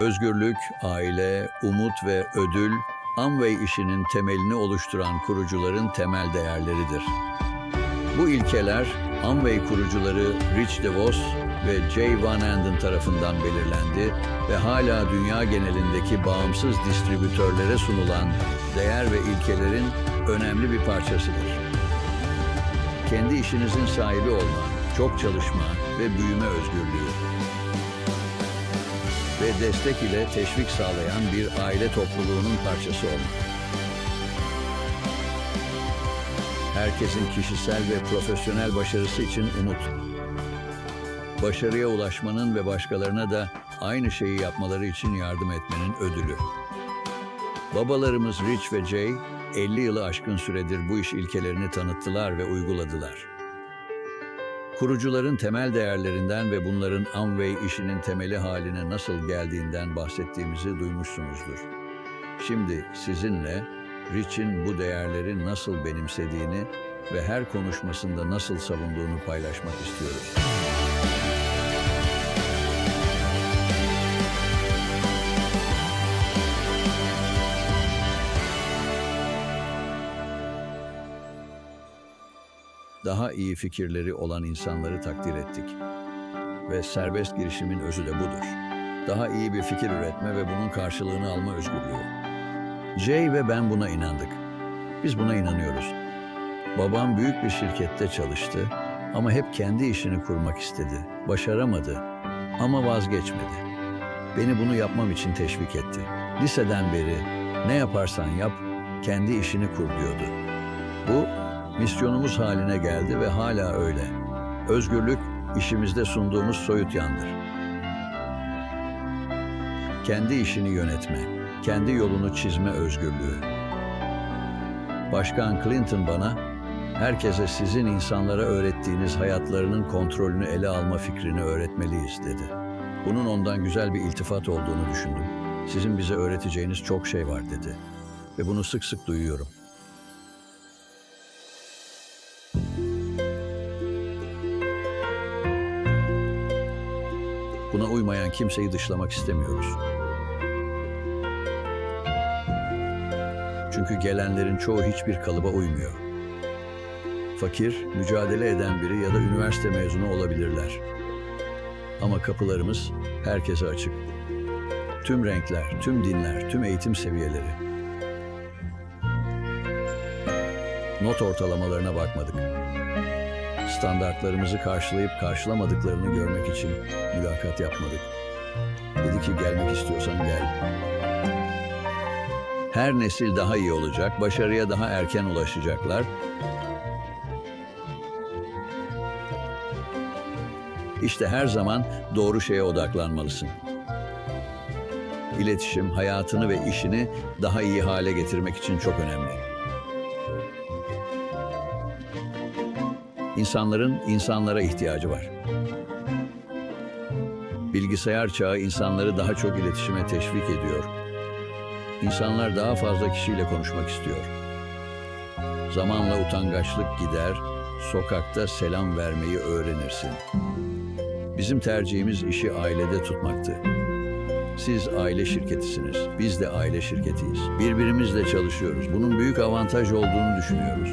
Özgürlük, aile, umut ve ödül, Amway işinin temelini oluşturan kurucuların temel değerleridir. Bu ilkeler, Amway kurucuları Rich DeVos ve Jay Van Anden tarafından belirlendi ve hala dünya genelindeki bağımsız distribütörlere sunulan değer ve ilkelerin önemli bir parçasıdır. Kendi işinizin sahibi olma, çok çalışma ve büyüme özgürlüğü ve destek ile teşvik sağlayan bir aile topluluğunun parçası olmak. Herkesin kişisel ve profesyonel başarısı için umut. Başarıya ulaşmanın ve başkalarına da aynı şeyi yapmaları için yardım etmenin ödülü. Babalarımız Rich ve Jay, 50 yılı aşkın süredir bu iş ilkelerini tanıttılar ve uyguladılar. Kurucuların temel değerlerinden ve bunların Amway işinin temeli haline nasıl geldiğinden bahsettiğimizi duymuşsunuzdur. Şimdi sizinle Rich'in bu değerleri nasıl benimsediğini ve her konuşmasında nasıl savunduğunu paylaşmak istiyoruz. Daha iyi fikirleri olan insanları takdir ettik. Ve serbest girişimin özü de budur. Daha iyi bir fikir üretme ve bunun karşılığını alma özgürlüğü. Jay ve ben buna inandık. Biz buna inanıyoruz. Babam büyük bir şirkette çalıştı ama hep kendi işini kurmak istedi. Başaramadı ama vazgeçmedi. Beni bunu yapmam için teşvik etti. Liseden beri ne yaparsan yap, kendi işini kur diyordu. Bu misyonumuz haline geldi ve hala öyle. Özgürlük işimizde sunduğumuz soyut yandır. Kendi işini yönetme, kendi yolunu çizme özgürlüğü. Başkan Clinton bana, herkese sizin insanlara öğrettiğiniz hayatlarının kontrolünü ele alma fikrini öğretmeliyiz dedi. Bunun ondan güzel bir iltifat olduğunu düşündüm. Sizin bize öğreteceğiniz çok şey var dedi. Ve bunu sık sık duyuyorum. Buna uymayan kimseyi dışlamak istemiyoruz. Çünkü gelenlerin çoğu hiçbir kalıba uymuyor. Fakir, mücadele eden biri ya da üniversite mezunu olabilirler. Ama kapılarımız herkese açık. Tüm renkler, tüm dinler, tüm eğitim seviyeleri. Not ortalamalarına bakmadık. Standartlarımızı karşılayıp karşılamadıklarını görmek için mülakat yapmadık. Dedi ki gelmek istiyorsan gel. Her nesil daha iyi olacak, başarıya daha erken ulaşacaklar. İşte her zaman doğru şeye odaklanmalısın. İletişim, hayatını ve işini daha iyi hale getirmek için çok önemli. İnsanların insanlara ihtiyacı var. Bilgisayar çağı insanları daha çok iletişime teşvik ediyor. İnsanlar daha fazla kişiyle konuşmak istiyor. Zamanla utangaçlık gider, sokakta selam vermeyi öğrenirsin. Bizim tercihimiz işi ailede tutmaktı. Siz aile şirketisiniz, biz de aile şirketiyiz. Birbirimizle çalışıyoruz. Bunun büyük avantaj olduğunu düşünüyoruz.